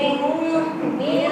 tem.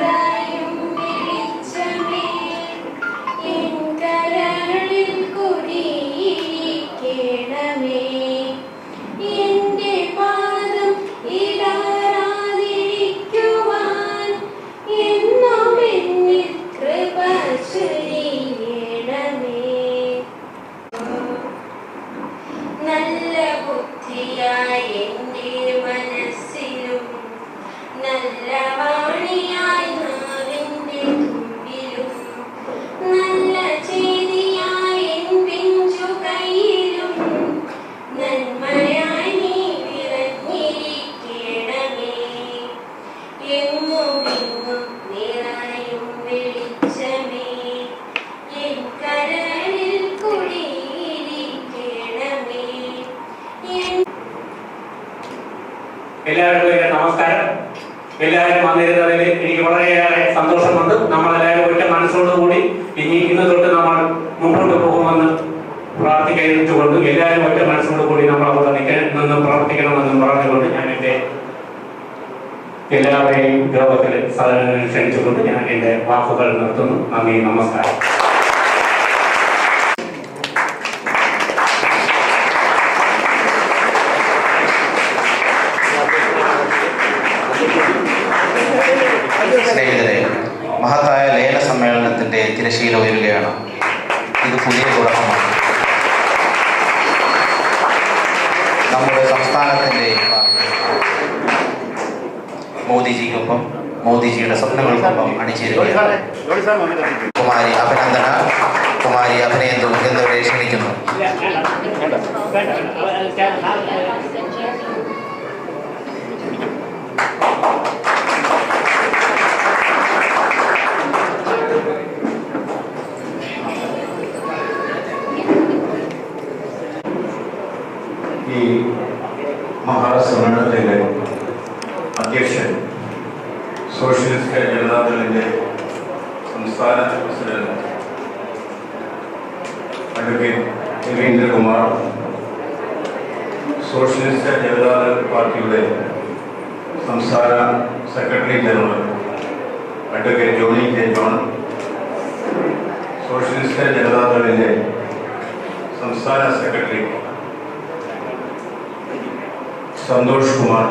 എല്ലാവർക്കും നമസ്കാരം. എല്ലാവരും വന്നിരുന്നതിൽ എനിക്ക് വളരെയേറെ സന്തോഷമുണ്ട്. നമ്മളെല്ലാവരും ഒറ്റ മനസ്സോടുകൂടി ഇനി ഇന്ന് തൊട്ട് നമ്മൾ മുമ്പോട്ട് പോകുമെന്ന് പ്രാർത്ഥിച്ചുകൊണ്ട് എല്ലാവരും ഒറ്റ മനസ്സോടുകൂടി നമ്മൾ അവിടെ നിൽക്കാൻ നിന്ന് പ്രവർത്തിക്കണമെന്നും പറഞ്ഞുകൊണ്ട് ഞാൻ എന്റെ എല്ലാവരെയും ലോകത്തിൽ ക്ഷണിച്ചുകൊണ്ട് ഞാൻ എന്റെ വാക്കുകൾ നിർത്തുന്നു. നന്ദി നമസ്കാരം. ഇത് പുതിയ തുടക്കമാണ് നമ്മുടെ സംസ്ഥാനത്തിന്റെ ഭാവി. മോദിജിക്കൊപ്പം മോദിജിയുടെ സ്വപ്നങ്ങൾക്കൊപ്പം അണിചേരുകയാണ്. കുമാരി അഭിനന്ദന കുമാരി അഭിനേന്ദു എന്നിവരെ ക്ഷണിക്കുന്നു ഈ മഹാസമ്മേളനത്തിലെ അധ്യക്ഷൻ സോഷ്യലിസ്റ്റ് ജനതാദളിന്റെ സംസ്ഥാന president advocate Ravindrakumar socialist Janata Dal പാർട്ടിയുടെ സംസ്ഥാന secretary general advocate Johnny K. John socialist ജനതാദളിന്റെ സംസ്ഥാന സെക്രട്ടറി സന്തോഷ് കുമാർ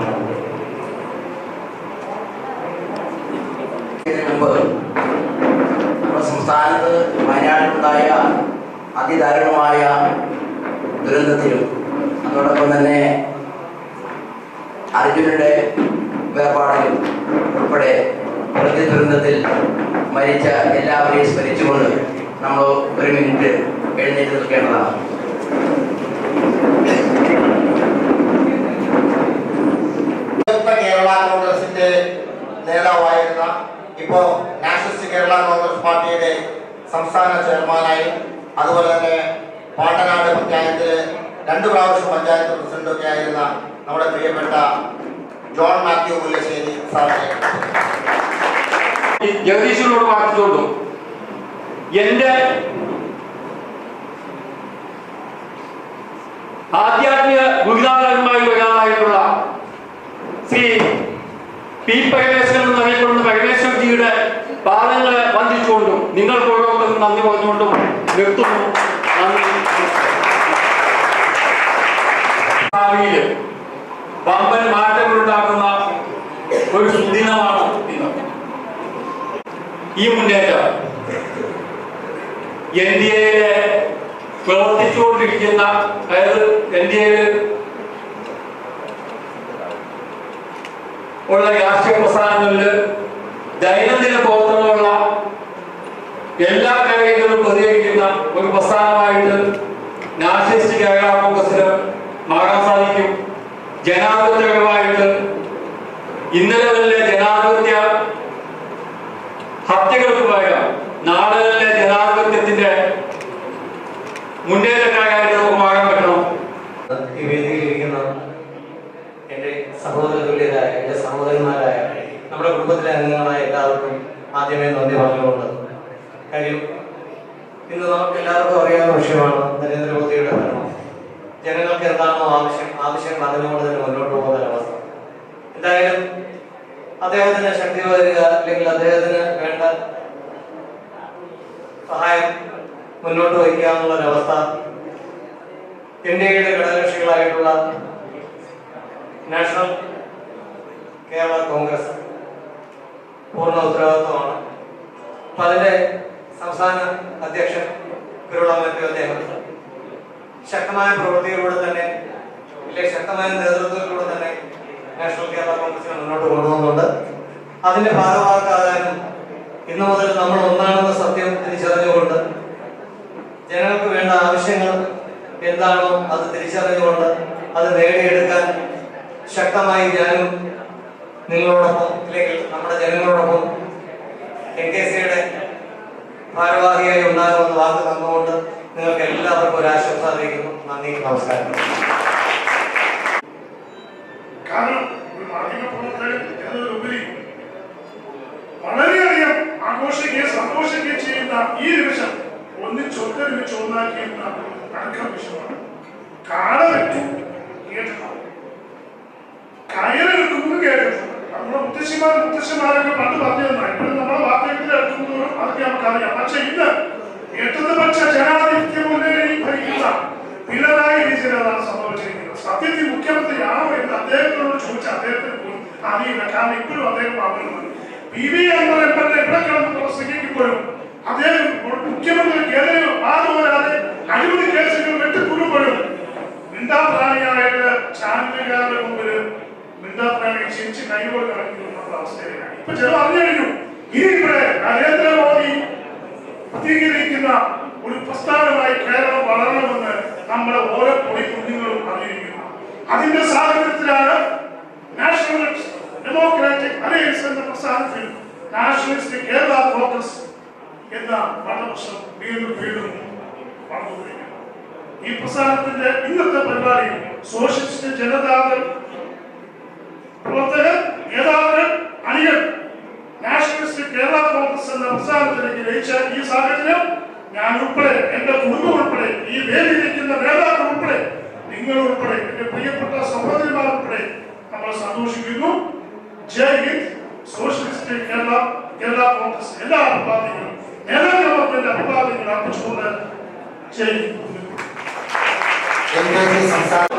സംസ്ഥാനത്ത് വയനാട്ടിലുണ്ടായ അതിദാരുണമായ ദുരന്തത്തിലും അതോടൊപ്പം തന്നെ അർജുനന്റെ വേർപാടിലും ഉൾപ്പെടെ പ്രകൃതി ദുരന്തത്തിൽ മരിച്ച എല്ലാവരെയും സ്മരിച്ചുകൊണ്ട് നമ്മൾ ഒരു മിനിറ്റ് എഴുന്നേറ്റ് നിൽക്കേണ്ടതാണ്. നേതാവായിരുന്ന ഇപ്പോ നാഷണലിസ്റ്റ് കേരള കോൺഗ്രസ് പാർട്ടിയുടെ സംസ്ഥാന ചെയർമാനായും അതുപോലെ തന്നെ പാട്ടനാട് പഞ്ചായത്തിലെ രണ്ടു പ്രാവശ്യം പഞ്ചായത്ത് പ്രസിഡന്റൊക്കെ ആയിരുന്ന നമ്മുടെ പ്രിയപ്പെട്ട ജോൺ മാത്യു മുല്ലശ്ശേരി സാറിനെ ജഗദീശനോട് എന്റെ ആധ്യാത്മിക ഗുരുനാഥന്മാരിൽ ഒരാളായിട്ടുള്ള ശ്രീ പി പരമേശ്വരൻ എന്നറിയപ്പെടുന്ന പരമേശ്വരജിയുടെ പാദങ്ങളെ വന്ദിച്ചുകൊണ്ടും നിങ്ങൾക്ക് ഓരോരുത്തർക്കും നന്ദി പറഞ്ഞുകൊണ്ടും നിർത്തുന്നു. ഭാവിയിൽ വമ്പൻ മാറ്റങ്ങളുണ്ടാക്കുന്ന ഒരു സുദിനമാണ് ഇന്ന്. ഈ മുന്നേറ്റം എൻ ഡി എയിലെ പ്രവർത്തിച്ചുകൊണ്ടിരിക്കുന്ന അതായത് എൻ ഡി എയിൽ ഉള്ള രാഷ്ട്രീയ പ്രസ്ഥാനങ്ങളിൽ ദൈനംദിന പ്രവർത്തനമുള്ള എല്ലാ കാര്യങ്ങളും പ്രതികരിക്കുന്ന ഒരു പ്രസ്ഥാനമായിട്ട് നാഷണലിസ്റ്റ് കേരള കോൺഗ്രസിന് മാറാൻ സാധിക്കും. ജനാധിപത്യപരമായിട്ട് ഇന്നലെ വരെ ജനാധിപത്യ ഹത്യകൾക്ക് പകരം നാടുകളിലെ ജനാധിപത്യത്തിന്റെ മുന്നേറ്റക്കാരായിട്ട് നമുക്ക് മാറാൻ പറ്റണം. എന്റെ സഹോദര തുല്യരായ എന്റെ സഹോദരന്മാരായ നമ്മുടെ കുടുംബത്തിലെ അംഗങ്ങളായ എല്ലാവർക്കും ആദ്യമേ നന്ദി പറഞ്ഞുകൊണ്ട് കാര്യം ഇന്ന് നമുക്ക് എല്ലാവർക്കും അറിയാവുന്ന വിഷയമാണ് നരേന്ദ്രമോദിയുടെ ഭരണം. ജനങ്ങൾക്ക് എന്താണോ ആവശ്യം ആവശ്യങ്ങൾ അതിനോട് തന്നെ മുന്നോട്ട് പോകുന്ന ഒരവസ്ഥ എന്തായാലും അദ്ദേഹത്തിന് ശക്തി പകരുക അല്ലെങ്കിൽ അദ്ദേഹത്തിന് വേണ്ട സഹായം മുന്നോട്ട് വയ്ക്കുക എന്നുള്ള ഒരവസ്ഥ ഇന്ത്യയുടെ ഘടകകക്ഷികളായിട്ടുള്ള നാഷണൽ കേരള കോൺഗ്രസ് പൂർണ ഉത്തരവാദിത്വമാണ്. അപ്പൊ അതിന്റെ സംസ്ഥാന അധ്യക്ഷൻ കുരുളമറ്റു അദ്ദേഹം ശക്തമായ പ്രവൃത്തിയിലൂടെ തന്നെ ഇല്ലെങ്കിൽ ശക്തമായ നേതൃത്വത്തിലൂടെ തന്നെ നാഷണൽ കേരള കോൺഗ്രസിനെ മുന്നോട്ട് കൊണ്ടുപോകുന്നുണ്ട് അതിന്റെ ഭാഗമാക്കാകാനും ഇന്നു മുതൽ നമ്മൾ ഒന്നാണെന്ന സത്യം തിരിച്ചറിഞ്ഞുകൊണ്ട് ജനങ്ങൾക്ക് വേണ്ട ആവശ്യങ്ങൾ എന്താണോ അത് തിരിച്ചറിഞ്ഞുകൊണ്ട് അത് നേടിയെടുക്കാൻ ശക്തമായി ഞാനും നിങ്ങളോടൊപ്പം അല്ലെങ്കിൽ നമ്മുടെ ജനങ്ങളോടൊപ്പം എൻ കെ സിയുടെ ഭാരവാഹിയായി ഉണ്ടാകുമെന്ന് വാക്ക് തന്നുകൊണ്ട് നിങ്ങൾക്ക് എല്ലാവർക്കും ഒരു ആശംസ അറിയിക്കുന്നു. നന്ദി നമസ്കാരം. കാരണം വളരെയധികം ആഘോഷിക്കുകയും സന്തോഷിക്കുകയും ചെയ്യുന്ന ഈ നിമിഷം ഒന്നിച്ചൊത്തൊരുമിച്ച് ഒന്നാക്കിയിരുന്ന അടക്കം വിഷയമാണ്. വെച്ചു കേട്ടിട്ടുണ്ട് കയറെടുക്കുന്നു കേട്ടിട്ടുണ്ട് നമ്മുടെ മുത്തശ്ശിമാർ മുത്തശ്ശിമാരൊക്കെ പണ്ട് പറഞ്ഞിരുന്ന. ഇപ്പോഴും നമ്മുടെ വാർത്തകൾ എടുക്കുന്നതും അതൊക്കെ നമുക്കറിയാം. പക്ഷെ ഇന്ന് ഇടതുപക്ഷ ജനാധിപത്യ മുന്നണി ഭരിക്കുന്ന പിണറായി വിജയൻ അതാണ് സംഭവിച്ചിരിക്കുന്നത്. സത്യത്തിൽ മുഖ്യമന്ത്രി ആണോ എന്ന് അദ്ദേഹത്തിനോട് ചോദിച്ച അദ്ദേഹത്തിന് പോലും അറിയില്ല. കാരണം ഇപ്പോഴും അദ്ദേഹം പറയുന്നത് P V Anvar M L A ഇവിടെ കിടന്ന് പ്രസംഗിക്കുമ്പോഴും അദ്ദേഹം മുഖ്യമന്ത്രി കേരളയോ ആദ്യമല്ലാതെ അഴിമതി കേസുകൾ വെട്ടിക്കുടുമ്പോഴും മിണ്ടാപ്രാണിയായിട്ട് ചാനലുകാരുടെ മുമ്പിൽ മിണ്ടാപ്രാണി ക്ഷണിച്ച് കൈകൊണ്ട് കളിക്കുന്ന അവസ്ഥയിലാണ്. ഇപ്പൊ ചില അറിഞ്ഞു കഴിഞ്ഞു. ഇനി ഇവിടെ നരേന്ദ്രമോദി പ്രതികരിക്കുന്ന ഒരു പ്രസ്ഥാനമായി കേരളം വളരണമെന്ന് നമ്മുടെ ഓരോ പൊടി കുഞ്ഞുങ്ങളും അറിഞ്ഞിരിക്കുന്നു. അതിന്റെ സാഹചര്യത്തിലാണ് നാഷണൽ ഡെമോക്രാറ്റിക് അലയൻസ് എന്ന പ്രസ്ഥാനത്തിൽ നാഷണലിസ്റ്റ് കേരള കോൺഗ്രസ് എന്ന ഭരണപക്ഷം വീണ്ടും വീണ്ടും വളർന്നുകൊണ്ടിരിക്കുന്നു. ഈ പ്രസ്ഥാനത്തിന്റെ ഇന്നത്തെ പരിപാടി സോഷ്യലിസ്റ്റ് ജനതാദൾ പ്രവർത്തകർ നേതാക്കൾ അണികൾ. നാഷണലിസ്റ്റ് കേരള കോൺഗ്രസ് എന്ന പ്രസ്ഥാനത്തിലേക്ക് ലയിച്ച ഈ സാഹചര്യം ഞാൻ ഉൾപ്പെടെ എന്റെ കുടുംബം ഉൾപ്പെടെ ഈ വേദിയിരിക്കുന്ന നേതാക്കൾ ഉൾപ്പെടെ നിങ്ങൾ ഉൾപ്പെടെ എന്റെ പ്രിയപ്പെട്ട സഹോദരിമാർ ഉൾപ്പെടെ നമ്മൾ സന്തോഷിക്കുന്നു. ജയ് ഹിന്ദ് സോഷ്യലിസ്റ്റ് കേരള കേരള കോൺഗ്രസ് എല്ലാ അഭിവാദ്യങ്ങളും നേതാക്കന്മാർക്ക് എന്റെ അഭിവാദ്യങ്ങൾ അർപ്പിച്ചുകൊണ്ട് ജയ് ഹിന്ദ്. സംസാരം?